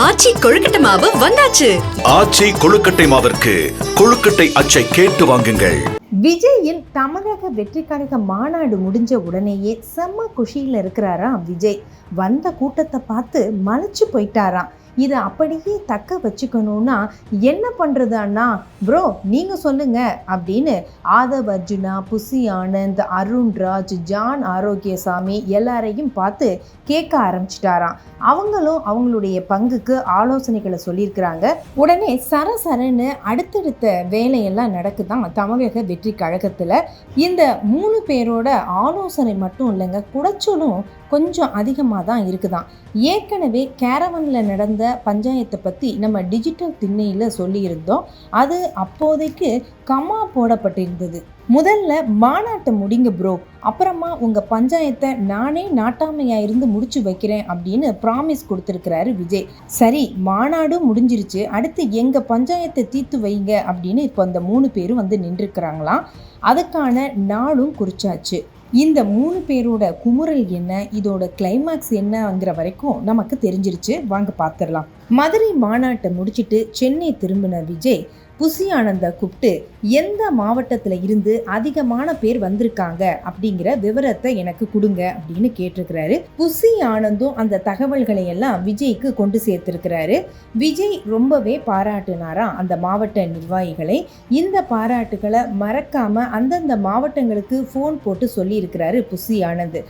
ஆச்சி கொழுக்கட்டை மாவு வந்தாச்சு. ஆச்சி கொழுக்கட்டை மாவிற்கு கொழுக்கட்டை அச்சை கேட்டு வாங்குங்கள். விஜயின் தமிழக வெற்றி கழக மாநாடு முடிஞ்ச உடனேயே செம்ம குஷியில் இருக்கிறாராம் விஜய். வந்த கூட்டத்தை பார்த்து மலைச்சு போயிட்டாராம். இதை அப்படியே தக்க வச்சுக்கணும்னா என்ன பண்ணுறது அண்ணா? ப்ரோ நீங்கள் சொல்லுங்கள் அப்படின்னு ஆதவ் அர்ஜுனா புசி ஆனந்த் அருண்ராஜ் ஜான் ஆரோக்கியசாமி எல்லாரையும் பார்த்து கேட்க ஆரம்பிச்சிட்டாராம். அவங்களும் அவங்களுடைய பங்குக்கு ஆலோசனைகளை சொல்லியிருக்கிறாங்க. உடனே சரசரன்னு அடுத்தடுத்த வேலையெல்லாம் நடக்குதான் தமிழக வெற்றி கழகத்தில். இந்த மூணு பேரோட ஆலோசனை மட்டும் இல்லைங்க குடைச்சலும் கொஞ்சம் அதிகமாக தான் இருக்குதான். ஏற்கனவே கேரவனில் நடந்த பஞ்சாயத்தை பற்றி நம்ம டிஜிட்டல் திண்ணையில் சொல்லியிருந்தோம். அது அப்போதைக்கு கமா போடப்பட்டிருந்தது. முதல்ல மாநாட்டை முடிங்க ப்ரோ அப்புறமா உங்கள் பஞ்சாயத்தை நானே நாட்டாமையாக இருந்து முடிச்சு வைக்கிறேன் அப்படின்னு ப்ராமிஸ் கொடுத்துருக்கிறாரு விஜய். சரி மாநாடும் முடிஞ்சிருச்சு. அடுத்து எங்கள் பஞ்சாயத்தை தீர்த்து வைங்க அப்படின்னு இப்போ அந்த மூணு பேரும் வந்து நின்றுருக்கிறாங்களாம். அதுக்கான நாளும் குறிச்சாச்சு. இந்த மூணு பேரோட குமுறல் என்ன? இதோட கிளைமாக்ஸ் என்னங்கிற வரைக்கும் நமக்கு தெரிஞ்சிருச்சு. வாங்க பார்த்துடலாம் மதுரை மாநாட்டை முடிச்சிட்டு சென்னை திரும்பின விஜய் புசி ஆனந்த கூப்பிட்டு எந்த மாவட்டத்தில் இருந்து அதிகமான பேர் வந்திருக்காங்க? அப்படிங்கிற விவரத்தை எனக்கு கொடுங்க அப்படின்னு கேட்டிருக்கிறாரு. புசி ஆனந்தும் அந்த தகவல்களை எல்லாம் விஜய்க்கு கொண்டு சேர்த்திருக்கிறாரு. விஜய் ரொம்பவே பாராட்டுனாரா அந்த மாவட்ட நிர்வாகிகளை. இந்த பாராட்டுகளை மறக்காம அந்தந்த மாவட்டங்களுக்கு ஃபோன் போட்டு சொல்லியிருக்கிறாரு புசி ஆனந்த்.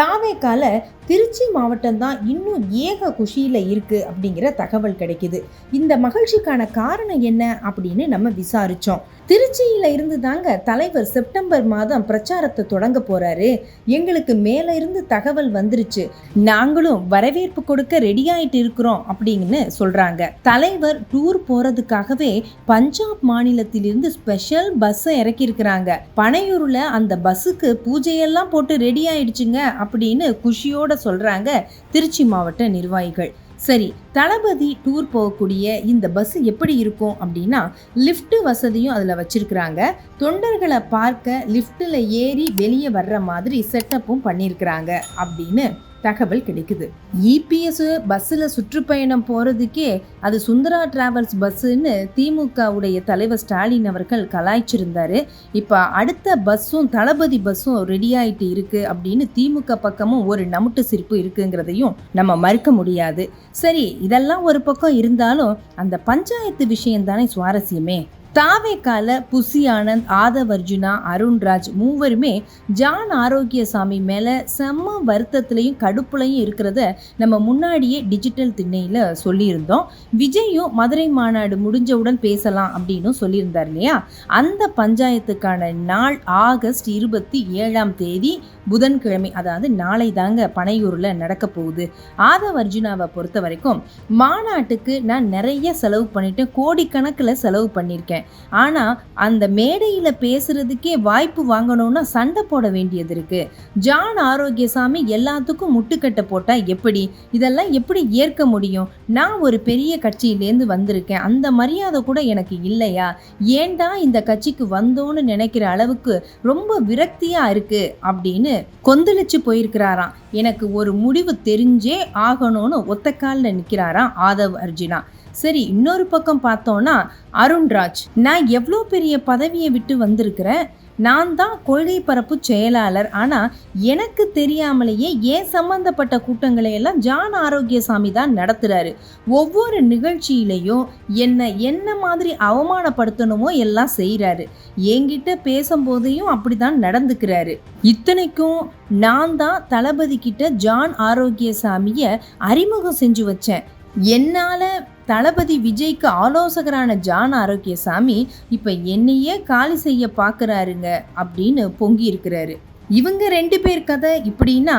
தாவேக்கால திருச்சி மாவட்டம் தான் இன்னும் ஏக குஷியில் இருக்கு அப்படிங்கிற தகவல் கிடைக்குது. இந்த மகிழ்ச்சிக்கான காரணம் என்ன அப்படின்னு நம்ம விசாரித்தோம் திருச்சியில இருந்து தாங்க தலைவர் செப்டம்பர் மாதம் பிரச்சாரத்தை தொடங்க போறாரு. எங்களுக்கு மேல இருந்து தகவல் வந்துருச்சு. நாங்களும் வரவேற்பு கொடுக்க ரெடி ஆயிட்டு இருக்கிறோம் அப்படின்னு சொல்றாங்க. தலைவர் டூர் போறதுக்காகவே பஞ்சாப் மாநிலத்திலிருந்து ஸ்பெஷல் பஸ்ஸை இறக்கி இருக்கிறாங்க பனையூர்ல அந்த பஸ்ஸுக்கு பூஜையெல்லாம் போட்டு ரெடி ஆயிடுச்சுங்க அப்படின்னு குஷியோட சொல்றாங்க திருச்சி மாவட்ட நிர்வாகிகள். சரி தளபதி டூர் போகக்கூடிய இந்த பஸ் எப்படி இருக்கும் அப்படின்னா லிஃப்ட் வசதியும் அதில் வச்சிருக்கிறாங்க. தொண்டர்களை பார்க்க லிஃப்ட்டில் ஏறி வெளியே வர்ற மாதிரி செட்டப்பும் பண்ணியிருக்கிறாங்க அப்படின்னு தகவல் கிடைக்குது. இபிஎஸ் பஸ்ஸில் சுற்றுப்பயணம் போகிறதுக்கே அது சுந்தரா டிராவல்ஸ் பஸ்ஸுன்னு திமுகவுடைய தலைவர் ஸ்டாலின் அவர்கள் கலாய்ச்சிருந்தாரு. இப்போ அடுத்த பஸ்ஸும் தளபதி பஸ்ஸும் ரெடி ஆகிட்டு இருக்கு அப்படின்னு திமுக பக்கமும் ஒரு நமுட்டு சிரிப்பு இருக்குங்கிறதையும் நம்ம மறுக்க முடியாது. சரி இதெல்லாம் ஒரு பக்கம் இருந்தாலும் அந்த பஞ்சாயத்து விஷயம் தானே சுவாரஸ்யமே? தாவேக்கால புசி ஆனந்த் ஆதவர்ஜுனா அருண்ராஜ் மூவருமே ஜான் ஆரோக்கியசாமி மேலே செம்ம வருத்தத்துலையும் கடுப்புலையும் இருக்கிறத நம்ம முன்னாடியே டிஜிட்டல் திண்ணையில் சொல்லியிருந்தோம். விஜயும் மதுரை மாநாடு முடிஞ்சவுடன் பேசலாம் அப்படின்னு சொல்லியிருந்தார் இல்லையா? அந்த பஞ்சாயத்துக்கான நாள் ஆகஸ்ட் இருபத்தி ஏழாம் தேதி புதன்கிழமை அதாவது நாளை தாங்க பனையூரில் நடக்க போகுது. ஆதவர்ஜுனாவை பொறுத்த வரைக்கும் மாநாட்டுக்கு நான் நிறைய செலவு பண்ணிட்டேன் கோடிக்கணக்கில் செலவு பண்ணியிருக்கேன். ஆனால் அந்த மேடையில் பேசுறதுக்கே வாய்ப்பு வாங்கணும்னா சண்டை போட வேண்டியது இருக்கு. ஜான் ஆரோக்கியசாமி எல்லாத்துக்கும் முட்டுக்கட்டை போட்டால் எப்படி? இதெல்லாம் எப்படி ஏற்க முடியும்? நான் ஒரு பெரிய கட்சியிலேருந்து வந்திருக்கேன். அந்த மரியாதை கூட எனக்கு இல்லையா? ஏன்டா இந்த கட்சிக்கு வந்தோன்னு நினைக்கிற அளவுக்கு ரொம்ப விரக்தியாக இருக்கு அப்படின்னு கொந்தளிச்சு போயிருக்கிறாராம். எனக்கு ஒரு முடிவு தெரிஞ்சே ஆகணும்னு ஒத்த காலில் நிற்கிறாராம் ஆதவ் அர்ஜுனா. சரி இன்னொரு பக்கம் பார்த்தோன்னா அருண்ராஜ் நான் எவ்வளோ பெரிய பதவியை விட்டு வந்திருக்கிறேன்? நான் தான் கொள்கை பரப்பு செயலாளர். ஆனால் எனக்கு தெரியாமலேயே ஏன் சம்பந்தப்பட்ட கூட்டங்களை எல்லாம் ஜான் ஆரோக்கியசாமி தான் நடத்துகிறாரு ஒவ்வொரு நிகழ்ச்சியிலையும் என்னை என்ன மாதிரி அவமானப்படுத்தணுமோ எல்லாம் செய்கிறாரு என்கிட்ட பேசும்போதையும் அப்படி தான் நடந்துக்கிறாரு. இத்தனைக்கும் நான் தான் தளபதி கிட்ட ஜான் ஆரோக்கியசாமியை அறிமுகம் செஞ்சு வச்சேன். என்னால் தளபதி விஜய்க்கு ஆலோசகரான ஜான் ஆரோக்கியசாமி இப்போ என்னையே காலி செய்ய பார்க்குறாருங்க அப்படின்னு பொங்கி இருக்கிறாரு. இவங்க ரெண்டு பேர் கதை இப்படின்னா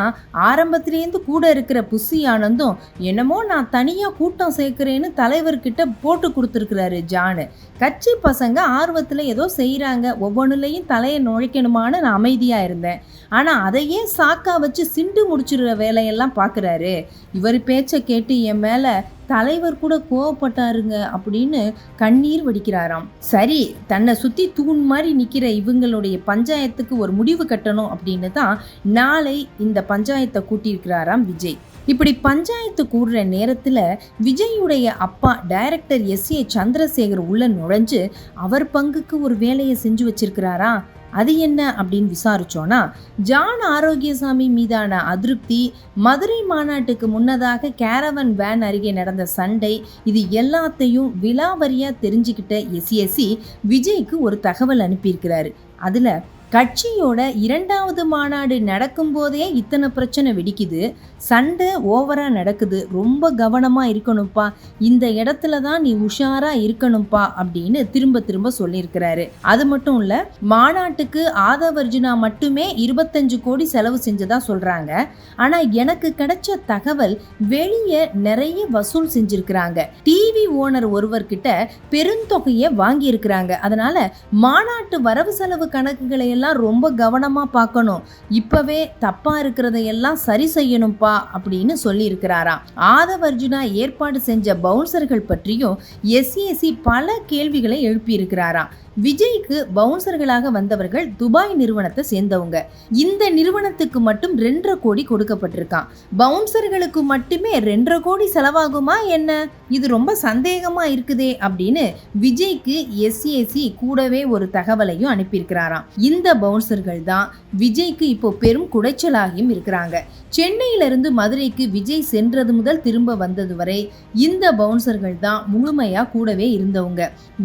ஆரம்பத்துலேருந்து கூட இருக்கிற புசி ஆனந்தும் என்னமோ நான் தனியாக கூட்டம் சேர்க்குறேன்னு தலைவர்கிட்ட போட்டு கொடுத்துருக்குறாரு ஜானு. கட்சி பசங்க ஆர்வத்தில் ஏதோ செய்கிறாங்க ஒவ்வொன்றுலையும் தலையை நுழைக்கணுமான்னு நான் அமைதியாக இருந்தேன். ஆனால் அதையே சாக்கா வச்சு சிண்டு முடிச்சிடுற வேலையெல்லாம் பார்க்குறாரு இவர் பேச்சை கேட்டு என் மேலே தலைவர் கூட கோவப்பட்டாருங்க அப்படின்னு கண்ணீர் வடிக்கிறாராம். சரி தன்னை சுற்றி தூண் மாதிரி நிற்கிற இவங்களுடைய பஞ்சாயத்துக்கு ஒரு முடிவு கட்டணும் அப்படின்னு தான் நாளை இந்த பஞ்சாயத்தை கூட்டியிருக்கிறாராம் விஜய். இப்படி பஞ்சாயத்து கூடுற நேரத்தில் விஜயுடைய அப்பா டைரக்டர் எஸ் ஏ சந்திரசேகர் உள்ள நுழைஞ்சு அவர் பங்குக்கு ஒரு வேலையை செஞ்சு வச்சிருக்கிறாரா? அது என்ன அப்படின்னு விசாரிச்சோன்னா ஜான் ஆரோக்கியசாமி மீதான அதிருப்தி மதுரை மாநாட்டுக்கு முன்னதாக கேரவன் வேன் அருகே நடந்த சண்டை இது எல்லாத்தையும் விலாவரியாக தெரிஞ்சுக்கிட்ட எஸ்எஸ்சி விஜய்க்கு ஒரு தகவல் அனுப்பியிருக்கிறாரு. அதில் கட்சியோட இரண்டாவது மாநாடு நடக்கும்போதே இத்தனை பிரச்சனை வெடிக்குது. சண்டை ஓவராக நடக்குது. ரொம்ப கவனமாக இருக்கணும்ப்பா. இந்த இடத்துல தான் நீ உஷாராக இருக்கணும்ப்பா அப்படின்னு திரும்ப திரும்ப சொல்லியிருக்கிறாரு. அது மட்டும் இல்லை மாநாட்டுக்கு ஆதவர்ஜுனா மட்டுமே இருபத்தஞ்சு கோடி செலவு செஞ்சதா சொல்கிறாங்க ஆனால் எனக்கு கிடைச்ச தகவல் வெளியே நிறைய வசூல் செஞ்சுருக்கிறாங்க. டிவி ஓனர் ஒருவர்கிட்ட பெருந்தொகையை வாங்கியிருக்கிறாங்க. அதனால் மாநாட்டு வரவு செலவு கணக்குகளை எல்லாம் ரொம்ப கவனமா பார்க்கணும். இப்போவே தப்பா இருக்கிறதையெல்லாம் சரி செய்யணும்ப்பா அப்படின்னு சொல்லியிருக்கிறாராம் ஆதவர்ஜுனா ஏற்பாடு செஞ்ச பவுன்சர்கள் பற்றியும் எஸ்ஏசி பல கேள்விகளை எழுப்பியிருக்கிறாராம் விஜய்க்கு பவுன்சர்களாக வந்தவர்கள் துபாய் நிறுவனத்தை சேர்ந்தவங்க. இந்த நிறுவனத்துக்கு மட்டும் ரெண்டரை கோடி கொடுக்கப்பட்டிருக்கான் பவுன்சர்களுக்கு மட்டுமே ரெண்டரை கோடி செலவாகுமா என்ன? இது ரொம்ப சந்தேகமா இருக்குதே அப்படின்னு விஜய்க்கு எஸ்ஏசி கூடவே ஒரு தகவலையும் அனுப்பியிருக்கிறாராம். இந்த பவுன்சர்கள் தான் விஜய்க்கு இப்போ பெரும் குடைச்சலாகியும் இருக்கிறாங்க. சென்னையிலிருந்து மதுரைக்கு விஜய் சென்றது முதல் திரும்ப வந்தது வரை இந்த பவுன்சர்கள் தான் முழுமையா கூடவே இருந்தவங்க.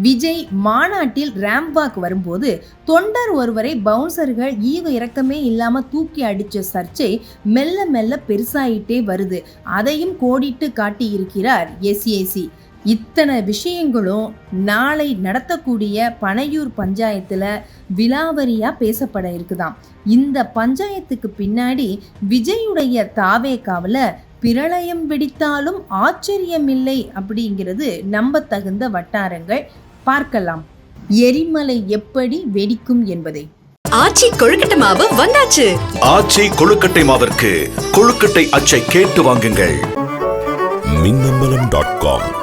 விஜய் மாநாட்டில் ரேம்பாக் வரும்போது தொண்டர் ஒருவரை பவுன்சர்கள் ஈவு இறக்கமே இல்லாம தூக்கி அடிச்ச சர்ச்சை மெல்ல மெல்ல பெருசாயிட்டே வருது. அதையும் கோடிட்டு காட்டியிருக்கிறார் எஸ்ஏசி இத்தனை விஷயங்களும் நாளை நடத்தக்கூடிய பனையூர் பஞ்சாயத்தில் விலாவரியா பேசப்பட இருக்குதாம். இந்த பஞ்சாயத்துக்கு பின்னாடி விஜயுடைய தாவேக்காவில் பிரளயம் வெடித்தாலும் ஆச்சரியமில்லை அப்படிங்கிறது நம்ப தகுந்த வட்டாரங்கள். பார்க்கலாம். எரிமலை எப்படி வெடிக்கும் என்பதை. ஆச்சி கொழுக்கட்டை மாவு வந்தாச்சு. ஆச்சி கொழுக்கட்டை மாவிற்கு கொழுக்கட்டை அச்சை கேட்டு வாங்குங்கள். Minnambalam dot com.